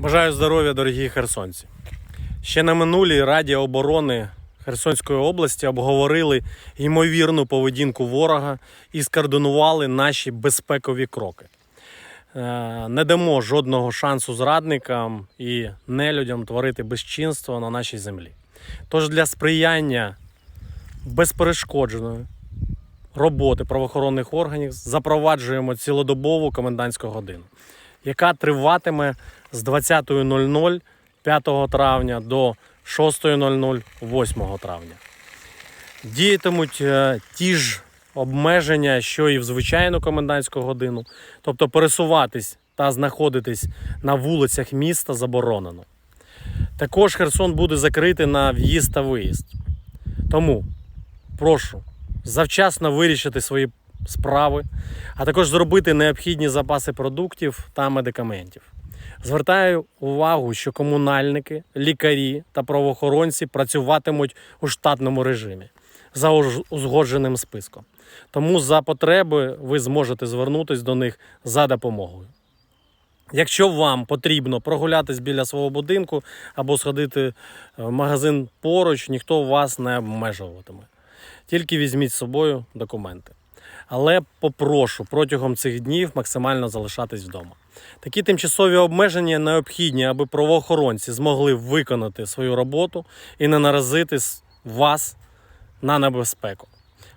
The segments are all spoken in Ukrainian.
Бажаю здоров'я, дорогі херсонці. Ще на минулій Раді оборони Херсонської області обговорили ймовірну поведінку ворога і скоординували наші безпекові кроки. Е, Не дамо жодного шансу зрадникам і нелюдям творити безчинство на нашій землі. Тож для сприяння безперешкодженої роботи правоохоронних органів запроваджуємо цілодобову комендантську годину, яка триватиме з 20.00 5 травня до 6.00 8 травня. Діятимуть е, ті ж обмеження, що і в звичайну комендантську годину, тобто пересуватись та знаходитись на вулицях міста заборонено. Також Херсон буде закритий на в'їзд та виїзд. Тому прошу завчасно вирішити свої справи, а також зробити необхідні запаси продуктів та медикаментів. Звертаю увагу, що комунальники, лікарі та правоохоронці працюватимуть у штатному режимі за узгодженим списком. Тому за потреби ви зможете звернутися до них за допомогою. Якщо вам потрібно прогулятись біля свого будинку або сходити в магазин поруч, ніхто вас не обмежуватиме. Тільки візьміть з собою документи. Але попрошу протягом цих днів максимально залишатись вдома. Такі тимчасові обмеження необхідні, аби правоохоронці змогли виконати свою роботу і не наразити вас на небезпеку.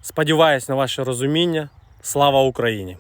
Сподіваюсь на ваше розуміння. Слава Україні!